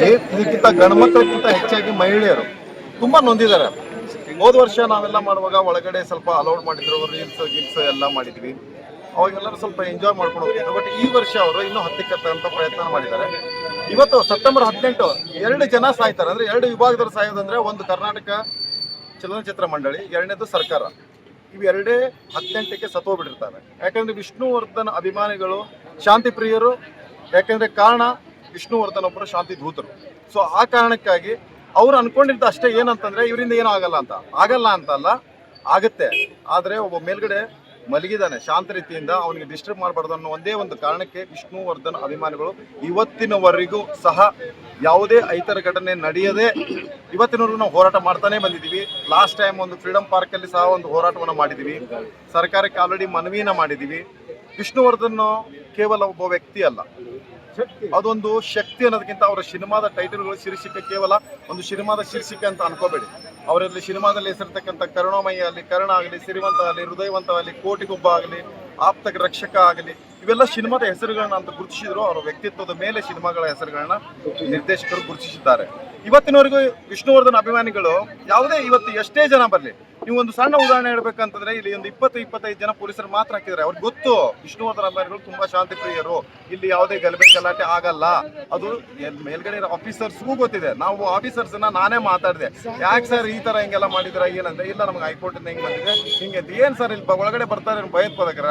ಇದಕ್ಕಿಂತ ಗಂಡ್ಮಕ್ಳಿಗಿಂತ ಹೆಚ್ಚಾಗಿ ಮಹಿಳೆಯರು ತುಂಬಾ ನೊಂದಿದ್ದಾರೆ. ಹೋದ ವರ್ಷ ನಾವೆಲ್ಲ ಮಾಡುವಾಗ ಒಳಗಡೆ ಸ್ವಲ್ಪ ಅಲೌಡ್ ಮಾಡಿದ್ರು ರೀಲ್ಸ್ ಗಿಲ್ಸ್ ಎಲ್ಲ ಮಾಡಿದ್ವಿ. ಅವಾಗೆಲ್ಲರೂ ಸ್ವಲ್ಪ ಎಂಜಾಯ್ ಮಾಡ್ಕೊಂಡು ಹೋಗ್ತಿದ್ರು. ಬಟ್ ಈ ವರ್ಷ ಅವರು ಇನ್ನೂ ಹತ್ತಿಕ್ಕಂತ ಪ್ರಯತ್ನ ಮಾಡಿದ್ದಾರೆ. ಇವತ್ತು ಸೆಪ್ಟೆಂಬರ್ ಹದಿನೆಂಟು, ಎರಡು ಜನ ಸಾಯ್ತಾರೆ. ಅಂದ್ರೆ ಎರಡು ವಿಭಾಗದಲ್ಲಿ ಸಾಯೋದಂದ್ರೆ ಒಂದು ಕರ್ನಾಟಕ ಚಲನಚಿತ್ರ ಮಂಡಳಿ, ಎರಡನೇದು ಸರ್ಕಾರ. ಇವೆರಡೇ ಹದಿನೆಂಟಕ್ಕೆ ಸತ್ತೋಗ್ಬಿಟ್ಟಿರ್ತಾರೆ. ಯಾಕಂದ್ರೆ ವಿಷ್ಣುವರ್ಧನ್ ಅಭಿಮಾನಿಗಳು ಶಾಂತಿ ಪ್ರಿಯರು ಯಾಕಂದ್ರೆ ಕಾರಣ ವಿಷ್ಣುವರ್ಧನ್ ಒಬ್ಬರು ಶಾಂತಿ ಧೂತರು ಸೊ ಆ ಕಾರಣಕ್ಕಾಗಿ ಅವ್ರು ಅನ್ಕೊಂಡಿದ್ದ ಅಷ್ಟೇ ಏನಂತಂದ್ರೆ ಇವರಿಂದ ಏನೂ ಆಗಲ್ಲ ಅಂತ. ಆಗಲ್ಲ ಅಂತಲ್ಲ ಆಗುತ್ತೆ. ಆದ್ರೆ ಒಬ್ಬ ಮೇಲ್ಗಡೆ ಮಲಗಿದಾನೆ ಶಾಂತ ರೀತಿಯಿಂದ ಅವನಿಗೆ ಡಿಸ್ಟರ್ಬ್ ಮಾಡಬಾರ್ದು ಅನ್ನೋ ಒಂದೇ ಒಂದು ಕಾರಣಕ್ಕೆ ವಿಷ್ಣುವರ್ಧನ್ ಅಭಿಮಾನಿಗಳು ಇವತ್ತಿನವರೆಗೂ ಸಹ ಯಾವುದೇ ಐತರ ಘಟನೆ ನಡೆಯದೆ ಇವತ್ತಿನವರೆಗೂ ನಾವು ಹೋರಾಟ ಮಾಡ್ತಾನೆ ಬಂದಿದ್ದೀವಿ. ಲಾಸ್ಟ್ ಟೈಮ್ ಒಂದು ಫ್ರೀಡಂ ಪಾರ್ಕ್ ಅಲ್ಲಿ ಸಹ ಒಂದು ಹೋರಾಟವನ್ನು ಮಾಡಿದ್ದೀವಿ. ಸರ್ಕಾರಕ್ಕೆ ಆಲ್ರೆಡಿ ಮನವಿನ ಮಾಡಿದ್ದೀವಿ. ವಿಷ್ಣುವರ್ಧನ್ ಕೇವಲ ಒಬ್ಬ ವ್ಯಕ್ತಿ ಅಲ್ಲ. ಅದೊಂದು ಶಕ್ತಿ ಅನ್ನೋದಕ್ಕಿಂತ ಅವರ ಸಿನಿಮಾದ ಟೈಟಲ್ಗಳು ಶೀರ್ಷಿಕೆ ಕೇವಲ ಒಂದು ಸಿನಿಮಾದ ಶೀರ್ಷಿಕೆ ಅಂತ ಅನ್ಕೋಬೇಡಿ. ಅವರಲ್ಲಿ ಸಿನಿಮಾದಲ್ಲಿ ಹೆಸರಿರ್ತಕ್ಕಂಥ ಕರುಣಾಮಯ್ಯ ಆಗಲಿ, ಕರ್ಣ ಆಗಲಿ ಸಿರಿವಂತ ಆಗಲಿ, ಹೃದಯವಂತ ಆಗಲಿ, ಕೋಟಿಗೊಬ್ಬ ಆಗಲಿ ಆಪ್ತ ರಕ್ಷಕ ಆಗಲಿ ಇವೆಲ್ಲ ಸಿನಿಮಾದ ಹೆಸರುಗಳನ್ನ ಅಂತ ಗುರುತಿಸಿದ್ರು. ಅವರ ವ್ಯಕ್ತಿತ್ವದ ಮೇಲೆ ಸಿನಿಮಾಗಳ ಹೆಸರುಗಳನ್ನ ನಿರ್ದೇಶಕರು ಗುರುತಿಸಿದ್ದಾರೆ. ಇವತ್ತಿನವರೆಗೂ ವಿಷ್ಣುವರ್ಧನ್ ಅಭಿಮಾನಿಗಳು ಯಾವುದೇ ಇವತ್ತು ಎಷ್ಟೇ ಜನ ಬರಲಿ, ನೀವು ಒಂದು ಸಣ್ಣ ಉದಾಹರಣೆ ಹೇಳ್ಬೇಕಂತಂದ್ರೆ ಇಲ್ಲಿ ಒಂದು ಇಪ್ಪತ್ತು, ಇಪ್ಪತ್ತೈದು ಜನ ಪೊಲೀಸರು ಮಾತ್ರ ಹಾಕಿದ್ದಾರೆ. ಅವ್ರಿಗೆ ಗೊತ್ತು, ವಿಷ್ಣುವರ್ಧನ್ ಅಭಿಮಾನಿಗಳು ತುಂಬಾ ಶಾಂತಿ ಪ್ರಿಯರು. ಇಲ್ಲಿ ಯಾವುದೇ ಗಲಭೆ, ಗಲಾಟೆ ಆಗಲ್ಲ. ಅದು ಮೇಲ್ಗಡೆ ಆಫೀಸರ್ಸ್ಗೂ ಗೊತ್ತಿದೆ. ನಾವು ಆಫೀಸರ್ಸ್ ನಾನೇ ಮಾತಾಡಿದೆ. ಯಾಕೆ ಸರ್ ಈ ತರ ಹಿಂಗೆಲ್ಲ ಮಾಡಿದ್ರ ಏನಂದ್ರೆ ಇಲ್ಲ, ನಮ್ಗೆ ಹೈಕೋರ್ಟ್ ಇಂದ ಹಿಂಗ್ ಬಂದಿದೆ. ಹಿಂಗೆ ಏನ್ ಸರ್ ಇಲ್ಲಿ ಒಳಗಡೆ ಬರ್ತಾರೆ ಭಯೋತ್ಪಾದಕರ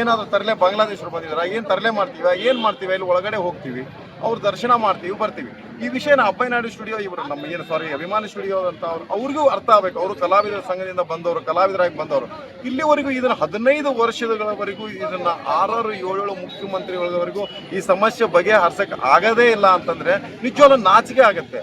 ಏನಾದ್ರು ತರಲೆ ಬಾಂಗ್ಲಾದೇಶರು ಬಂದಿದಾರ, ಏನು ತರಲೆ ಮಾಡ್ತೀವಿ, ಏನು ಮಾಡ್ತೀವಿ ಇಲ್ಲಿ ಒಳಗಡೆ ಹೋಗ್ತೀವಿ, ಅವ್ರ ದರ್ಶನ ಮಾಡ್ತೀವಿ, ಬರ್ತೀವಿ. ಈ ವಿಷಯನ ಅಬ್ಬಯ್ಯನಾಡು ಸ್ಟುಡಿಯೋ ಇವರು ನಮ್ಮ ಏನು ಸಾರಿ ಅಭಿಮಾನಿ ಸ್ಟುಡಿಯೋ ಅಂತ ಅವ್ರು, ಅವ್ರಿಗೂ ಅರ್ಥ ಆಗ್ಬೇಕು. ಅವರು ಕಲಾವಿದರ ಸಂಘದಿಂದ ಬಂದವರು, ಕಲಾವಿದರಾಗಿ ಬಂದವರು. ಇಲ್ಲಿವರೆಗೂ ಇದನ್ನ ಹದಿನೈದು ವರ್ಷಗಳವರೆಗೂ ಇದನ್ನ ಆರಾರು ಏಳು ಮುಖ್ಯಮಂತ್ರಿಗಳವರೆಗೂ ಈ ಸಮಸ್ಯೆ ಬಗೆಹರಿಸಕ್ಕೆ ಆಗದೇ ಇಲ್ಲ ಅಂತಂದ್ರೆ ನಿಜವಾಗ್ಲೂ ನಾಚಿಕೆ ಆಗುತ್ತೆ.